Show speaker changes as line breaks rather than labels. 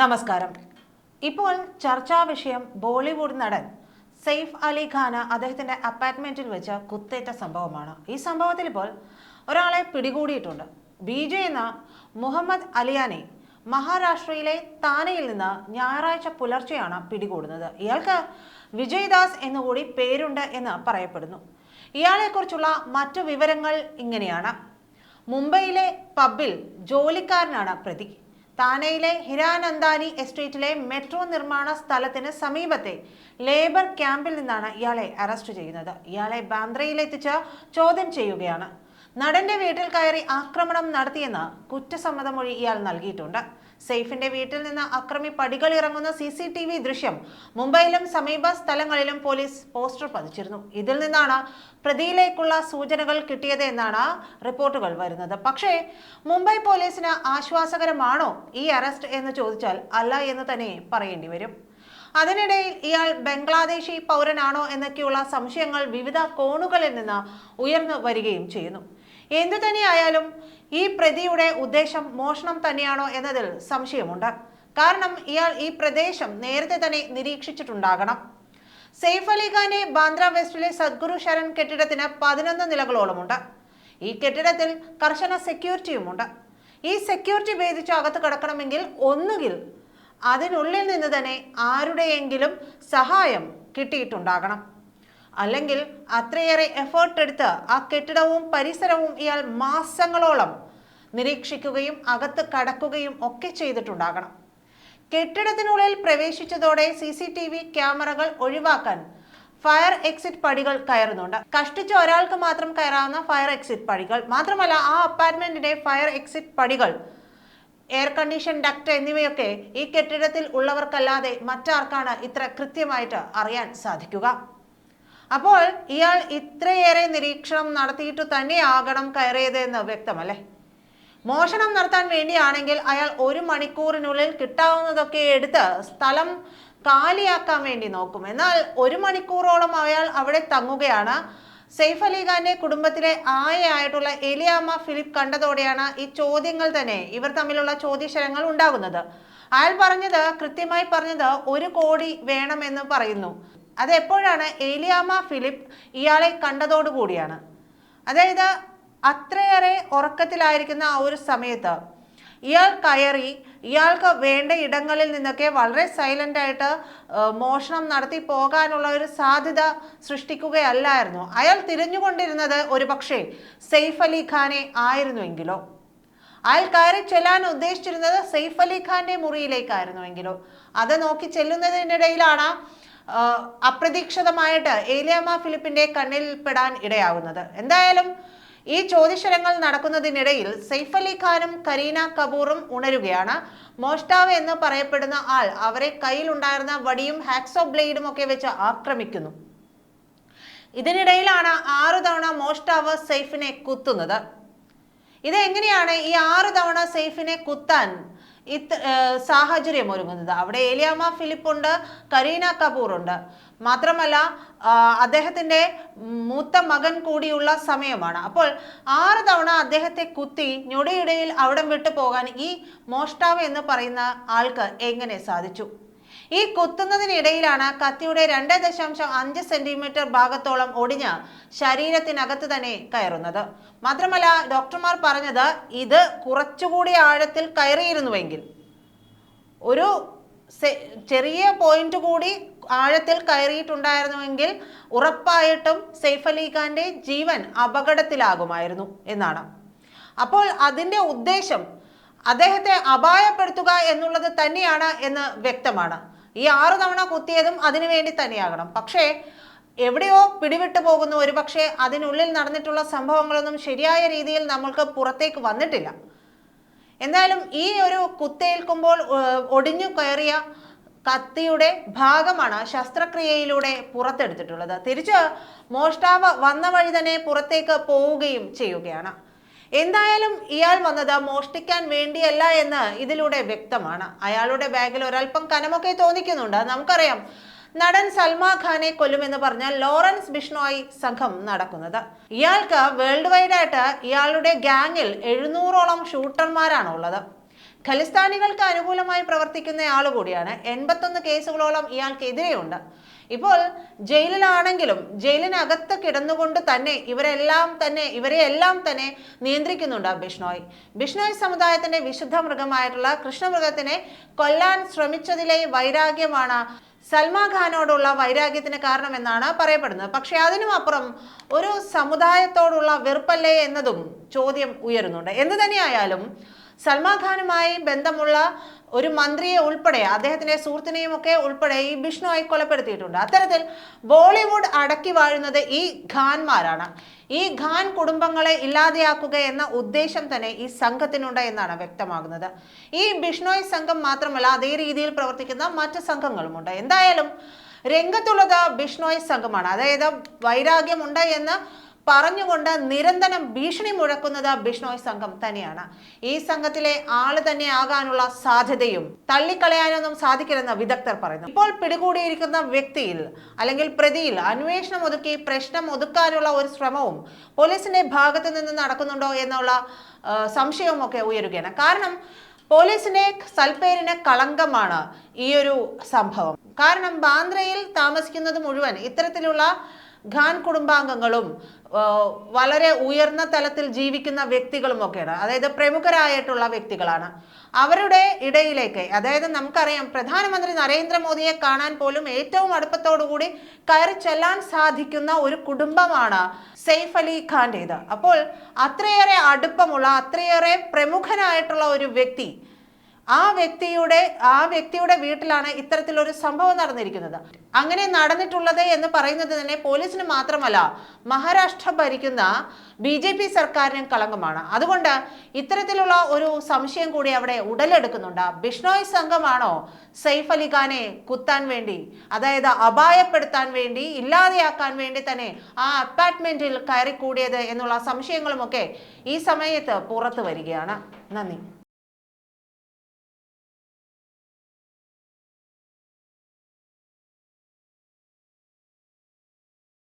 നമസ്കാരം. ഇപ്പോൾ ചർച്ചാ വിഷയം ബോളിവുഡ് നടൻ സെയ്ഫ് അലി ഖാന അദ്ദേഹത്തിന്റെ അപ്പാർട്ട്മെന്റിൽ വെച്ച് കുത്തേറ്റ സംഭവമാണ്. ഈ സംഭവത്തിൽ ഇപ്പോൾ ഒരാളെ പിടികൂടിയിട്ടുണ്ട്. ബി ജെ എന്ന മുഹമ്മദ് അലിയാനെ മഹാരാഷ്ട്രയിലെ താനെയിൽ നിന്ന് ഞായറാഴ്ച പുലർച്ചെയാണ് പിടികൂടുന്നത്. ഇയാൾക്ക് വിജയ്ദാസ് എന്നുകൂടി പേരുണ്ട് എന്ന് പറയപ്പെടുന്നു. ഇയാളെക്കുറിച്ചുള്ള മറ്റു വിവരങ്ങൾ ഇങ്ങനെയാണ്. മുംബൈയിലെ പബ്ബിൽ ജോലിക്കാരനാണ് പ്രതി താനെയിലെ ഹിരാനന്ദാനി എസ്റ്റേറ്റിലെ മെട്രോ നിർമ്മാണ സ്ഥലത്തിന് സമീപത്തെ ലേബർ ക്യാമ്പിൽ നിന്നാണ് ഇയാളെ അറസ്റ്റ് ചെയ്യുന്നത്. ഇയാളെ ബാന്ദ്രയിലെത്തിച്ച് ചോദ്യം ചെയ്യുകയാണ്. നടന്റെ വീട്ടിൽ കയറി ആക്രമണം നടത്തിയെന്ന് കുറ്റസമ്മതമൊഴി ഇയാൾ നൽകിയിട്ടുണ്ട്. സെയ്ഫിന്റെ വീട്ടിൽ നിന്ന് അക്രമി പടികൾ ഇറങ്ങുന്ന സി സി ടി വി ദൃശ്യം മുംബൈയിലും സമീപ സ്ഥലങ്ങളിലും പോലീസ് പോസ്റ്റർ പതിച്ചിരുന്നു. ഇതിൽ നിന്നാണ് പ്രതിയിലേക്കുള്ള സൂചനകൾ കിട്ടിയത് എന്നാണ് റിപ്പോർട്ടുകൾ വരുന്നത്. പക്ഷേ മുംബൈ പോലീസിന് ആശ്വാസകരമാണോ ഈ അറസ്റ്റ് എന്ന് ചോദിച്ചാൽ അല്ല എന്ന് തന്നെ പറയേണ്ടി വരും. അതിനിടയിൽ ഇയാൾ ബംഗ്ലാദേശി പൗരനാണോ എന്നൊക്കെയുള്ള സംശയങ്ങൾ വിവിധ കോണുകളിൽ നിന്ന് ഉയർന്നു വരികയും ചെയ്യുന്നു. എന്തു തന്നെയായാലും ഈ പ്രതിയുടെ ഉദ്ദേശം മോഷണം തന്നെയാണോ എന്നതിൽ സംശയമുണ്ട്. കാരണം ഇയാൾ ഈ പ്രദേശം നേരത്തെ തന്നെ നിരീക്ഷിച്ചിട്ടുണ്ടാകണം. സെയ്ഫ് അലി ഖാന്റെ ബാന്ദ്ര വെസ്റ്റിലെ സദ്ഗുരു ശരൺ കെട്ടിടത്തിന് പതിനൊന്ന് നിലകളോളമുണ്ട്. ഈ കെട്ടിടത്തിൽ കർശന സെക്യൂരിറ്റിയുമുണ്ട്. ഈ സെക്യൂരിറ്റി ഭേദിച്ച് അകത്ത് കടക്കണമെങ്കിൽ ഒന്നുകിൽ അതിനുള്ളിൽ നിന്ന് തന്നെ ആരുടെയെങ്കിലും സഹായം കിട്ടിയിട്ടുണ്ടാകണം. അല്ലെങ്കിൽ അത്രയേറെ എഫേർട്ട് എടുത്ത് ആ കെട്ടിടവും പരിസരവും ഇയാൾ മാസങ്ങളോളം നിരീക്ഷിക്കുകയും അകത്ത് കടക്കുകയും ഒക്കെ ചെയ്തിട്ടുണ്ടാകണം. കെട്ടിടത്തിനുള്ളിൽ പ്രവേശിച്ചതോടെ സി സി ടി വി ക്യാമറകൾ ഒഴിവാക്കാൻ ഫയർ എക്സിറ്റ് പടികൾ കയറുന്നുണ്ട്. കഷ്ടിച്ച ഒരാൾക്ക് മാത്രം കയറാവുന്ന ഫയർ എക്സിറ്റ് പടികൾ. മാത്രമല്ല ആ അപ്പാർട്ട്മെന്റിന്റെ ഫയർ എക്സിറ്റ് പടികൾ എയർ കണ്ടീഷൻ ഡക്ട് എന്നിവയൊക്കെ ഈ കെട്ടിടത്തിൽ ഉള്ളവർക്കല്ലാതെ മറ്റാർക്കാണ് ഇത്ര കൃത്യമായിട്ട് അറിയാൻ സാധിക്കുക. അപ്പോൾ ഇയാൾ ഇത്രയേറെ നിരീക്ഷണം നടത്തിയിട്ട് തന്നെയാകണം കയറിയത് എന്ന് വ്യക്തമല്ലേ? മോഷണം നടത്താൻ വേണ്ടിയാണെങ്കിൽ അയാൾ ഒരു മണിക്കൂറിനുള്ളിൽ കിട്ടാവുന്നതൊക്കെ എടുത്ത് സ്ഥലം കാലിയാക്കാൻ വേണ്ടി നോക്കും. എന്നാൽ ഒരു മണിക്കൂറോളം അയാൾ അവിടെ തങ്ങുകയാണ്. സെയ്ഫ് അലി ഖാന്റെ കുടുംബത്തിലെ ആയയായിട്ടുള്ള എലിയാമ്മ ഫിലിപ്പ് കണ്ടതോടെയാണ് ഈ ചോദ്യങ്ങൾ തന്നെ ഇവർ തമ്മിലുള്ള ചോദ്യശരങ്ങൾ ഉണ്ടാകുന്നത്. അയാൾ പറഞ്ഞത് കൃത്യമായി പറഞ്ഞത് ഒരു കോടി വേണമെന്ന് പറയുന്നു. അത് ഏലിയാമ ഫിലിപ്പ് ഇയാളെ കണ്ടതോടുകൂടിയാണ് അതായത് അത്രയേറെ ഉറക്കത്തിലായിരിക്കുന്ന ആ ഒരു സമയത്ത് ഇയാൾ കയറി ഇയാൾക്ക് വേണ്ട ഇടങ്ങളിൽ നിന്നൊക്കെ വളരെ സൈലന്റായിട്ട് മോഷണം നടത്തി പോകാനുള്ള ഒരു സാധ്യത സൃഷ്ടിക്കുകയല്ലായിരുന്നു. അയാൾ തിരിഞ്ഞുകൊണ്ടിരുന്നത് ഒരു പക്ഷേ സെയ്ഫ് അലി ഖാനെ ആയിരുന്നുവെങ്കിലോ? അയാൾ കയറി ചെല്ലാൻ ഉദ്ദേശിച്ചിരുന്നത് സെയ്ഫ് അലി ഖാന്റെ മുറിയിലേക്കായിരുന്നുവെങ്കിലോ? അത് നോക്കി ചെല്ലുന്നതിനിടയിലാണ് അപ്രതീക്ഷിതമായിട്ട് ഏലിയാമ ഫിലിപ്പിന്റെ കണ്ണിൽ പെടാൻ ഇടയാവുന്നത്. എന്തായാലും ഈ ചോദ്യശരങ്ങൾ നടക്കുന്നതിനിടയിൽ സെയ്ഫ് അലി ഖാനും കരീന കപൂറും ഉണരുകയാണ്. മോഷ്ടാവ് എന്ന് പറയപ്പെടുന്ന ആൾ അവരെ കയ്യിലുണ്ടായിരുന്ന വടിയും ഹാക്സോ ബ്ലേഡും ഒക്കെ വെച്ച് ആക്രമിക്കുന്നു. ഇതിനിടയിലാണ് ആറു തവണ മോഷ്ടാവ് സെയ്ഫിനെ കുത്തുന്നത്. ഇത് എങ്ങനെയാണ് ഈ ആറു തവണ സെയ്ഫിനെ കുത്താൻ ഇത് സാഹചര്യം ഒരുങ്ങുന്നത്. അവിടെ ഏലിയാമ്മ ഫിലിപ്പുണ്ട് കരീന കപൂർ ഉണ്ട് മാത്രമല്ല അദ്ദേഹത്തിന്റെ മൂത്ത മകൻ കൂടിയുള്ള സമയമാണ്. അപ്പോൾ ആറ് തവണ അദ്ദേഹത്തെ കുത്തി ഞൊടിയിടയിൽ അവിടം വിട്ടു പോകാൻ ഈ മോഷ്ടാവ് എന്ന് പറയുന്ന ആൾക്ക് എങ്ങനെ സാധിച്ചു? ഈ കുത്തുന്നതിനിടയിലാണ് കത്തിയുടെ രണ്ട് ദശാംശം അഞ്ച് സെന്റിമീറ്റർ ഭാഗത്തോളം ഒടിഞ്ഞ് ശരീരത്തിനകത്ത് തന്നെ കയറുന്നത്. മാത്രമല്ല ഡോക്ടർമാർ പറഞ്ഞത് ഇത് കുറച്ചുകൂടി ആഴത്തിൽ കയറിയിരുന്നുവെങ്കിൽ. ഒരു ചെറിയ പോയിന്റ് കൂടി ആഴത്തിൽ കയറിയിട്ടുണ്ടായിരുന്നുവെങ്കിൽ ഉറപ്പായിട്ടും സെയ്ഫ് അലി ഖാന്റെ ജീവൻ അപകടത്തിലാകുമായിരുന്നു എന്നാണ്. അപ്പോൾ അതിന്റെ ഉദ്ദേശം അദ്ദേഹത്തെ അപായപ്പെടുത്തുക എന്നുള്ളത് തന്നെയാണ് എന്ന് വ്യക്തമാണ്. ഈ ആറ് തവണ കുത്തിയതും അതിനു വേണ്ടി തന്നെയാകണം. പക്ഷേ എവിടെയോ പിടിവിട്ടു പോകുന്നു ഒരു പക്ഷേ അതിനുള്ളിൽ നടന്നിട്ടുള്ള സംഭവങ്ങളൊന്നും ശരിയായ രീതിയിൽ നമ്മൾക്ക് പുറത്തേക്ക് വന്നിട്ടില്ല. എന്തായാലും ഈ ഒരു കുത്തേൽക്കുമ്പോൾ ഒടിഞ്ഞു കയറിയ കത്തിയുടെ ഭാഗമാണ് ശസ്ത്രക്രിയയിലൂടെ പുറത്തെടുത്തിട്ടുള്ളത്. തിരിച്ച് മോഷ്ടാവ് വന്ന വഴി തന്നെ പുറത്തേക്ക് പോവുകയും ചെയ്യുകയാണ്. എന്തായാലും ഇയാൾ വന്നത് മോഷ്ടിക്കാൻ വേണ്ടിയല്ല എന്ന് ഇതിലൂടെ വ്യക്തമാണ്. അയാളുടെ ബാഗിൽ ഒരൽപ്പം കനമൊക്കെ തോന്നിക്കുന്നുണ്ട്. നമുക്കറിയാം. നടൻ സൽമാ ഖാനെ കൊല്ലുമെന്ന് പറഞ്ഞാൽ ലോറൻസ് ബിഷ്ണോയി സംഘം നടക്കുന്നത്. ഇയാൾക്ക് വേൾഡ് വൈഡ് ആയിട്ട് ഇയാളുടെ ഗ്യാങ്ങിൽ എഴുന്നൂറോളം ഷൂട്ടർമാരാണ് ഉള്ളത് ഖലിസ്ഥാനികൾക്ക് അനുകൂലമായി പ്രവർത്തിക്കുന്ന ആൾ കൂടിയാണ്. എൺപത്തൊന്ന് കേസുകളോളം ഇയാൾക്കെതിരെയുണ്ട്. ഇപ്പോൾ ജയിലിലാണെങ്കിലും ജയിലിനകത്ത് കിടന്നുകൊണ്ട് തന്നെ ഇവരെല്ലാം തന്നെ ഇവരെ എല്ലാം തന്നെ നിയന്ത്രിക്കുന്നുണ്ട് ബിഷ്ണോയ് ബിഷ്ണോയ് സമുദായത്തിന്റെ വിശുദ്ധ മൃഗമായിട്ടുള്ള കൃഷ്ണമൃഗത്തിനെ കൊല്ലാൻ ശ്രമിച്ചതിലെ വൈരാഗ്യമാണ് സൽമാൻ ഖാനോടുള്ള വൈരാഗ്യത്തിന് കാരണമെന്നാണ് പറയപ്പെടുന്നത്. പക്ഷേ അതിനും അപ്പുറം ഒരു സമുദായത്തോടുള്ള വെറുപ്പല്ലേ എന്നതും ചോദ്യം ഉയരുന്നുണ്ട്. എന്ത് തന്നെയായാലും സൽമാൻ ഖാനുമായി ബന്ധമുള്ള ഒരു മന്ത്രിയെ ഉൾപ്പെടെ അദ്ദേഹത്തിന്റെ സുഹൃത്തിനെയും ഒക്കെ ഉൾപ്പെടെ ഈ ബിഷ്ണുവായി കൊലപ്പെടുത്തിയിട്ടുണ്ട്. അത്തരത്തിൽ ബോളിവുഡ് അടക്കി വാഴുന്നത് ഈ ഖാൻമാരാണ്. ഈ ഖാൻ കുടുംബങ്ങളെ ഇല്ലാതെയാക്കുക എന്ന ഉദ്ദേശം തന്നെ ഈ സംഘത്തിനുണ്ട് എന്നാണ് വ്യക്തമാകുന്നത്. ഈ ബിഷ്ണോയ് സംഘം മാത്രമല്ല അതേ രീതിയിൽ പ്രവർത്തിക്കുന്ന മറ്റ് സംഘങ്ങളുമുണ്ട്. എന്തായാലും രംഗത്തുള്ളത് ബിഷ്ണോയ് സംഘമാണ്. അതായത് വൈരാഗ്യമുണ്ട് എന്ന് പറഞ്ഞുകൊണ്ട് നിരന്തരം ഭീഷണി മുഴക്കുന്നത് ബിഷ്ണോയ് സംഘം തന്നെയാണ്. ഈ സംഘത്തിലെ ആൾ തന്നെ ആകാനുള്ള സാധ്യതയും തള്ളിക്കളയാനൊന്നും സാധിക്കില്ലെന്ന് വിദഗ്ധർ പറയുന്നു. ഇപ്പോൾ പിടികൂടിയിരിക്കുന്ന വ്യക്തിയിൽ അല്ലെങ്കിൽ പ്രതിയിൽ അന്വേഷണം ഒതുക്കി പ്രശ്നം ഒതുക്കാനുള്ള ഒരു ശ്രമവും പോലീസിന്റെ ഭാഗത്തു നിന്ന് നടക്കുന്നുണ്ടോ എന്നുള്ള സംശയവും ഒക്കെ ഉയരുകയാണ്. കാരണം പോലീസിന്റെ സൽപ്പേരിന് കളങ്കമാണ് ഈ ഒരു സംഭവം. കാരണം ബാന്ദ്രയിൽ താമസിക്കുന്നത് മുഴുവൻ ഇത്തരത്തിലുള്ള ഖാൻ കുടുംബാംഗങ്ങളും വളരെ ഉയർന്ന തലത്തിൽ ജീവിക്കുന്ന വ്യക്തികളും ഒക്കെയാണ്. അതായത് പ്രമുഖരായിട്ടുള്ള വ്യക്തികളാണ്. അവരുടെ ഇടയിലേക്ക് അതായത് നമുക്കറിയാം പ്രധാനമന്ത്രി നരേന്ദ്രമോദിയെ കാണാൻ പോലും ഏറ്റവും അടുപ്പത്തോടുകൂടി കയറി ചെല്ലാൻ സാധിക്കുന്ന ഒരു കുടുംബമാണ് സെയ്ഫ് അലി ഖാന്റേത്. അപ്പോൾ അത്രയേറെ അടുപ്പമുള്ള അത്രയേറെ പ്രമുഖനായിട്ടുള്ള ഒരു വ്യക്തി ആ വ്യക്തിയുടെ ആ വ്യക്തിയുടെ വീട്ടിലാണ് ഇത്തരത്തിലൊരു സംഭവം നടന്നിരിക്കുന്നത്. അങ്ങനെ നടന്നിട്ടുള്ളത് എന്ന് പറയുന്നത് തന്നെ പോലീസിന് മാത്രമല്ല മഹാരാഷ്ട്ര ഭരിക്കുന്ന ബി ജെ പി സർക്കാരിനും കളങ്കമാണ്. അതുകൊണ്ട് ഇത്തരത്തിലുള്ള ഒരു സംശയം കൂടി അവിടെ ഉടലെടുക്കുന്നുണ്ട്. ബിഷ്ണോയ് സംഘമാണോ സെയ്ഫ് അലി ഖാനെ കുത്താൻ വേണ്ടി അതായത് അപായപ്പെടുത്താൻ വേണ്ടി ഇല്ലാതെയാക്കാൻ വേണ്ടി തന്നെ ആ അപ്പാർട്ട്മെന്റിൽ കയറി കൂടിയത് എന്നുള്ള സംശയങ്ങളുമൊക്കെ ഈ സമയത്ത് പുറത്തു വരികയാണ്. നന്ദി.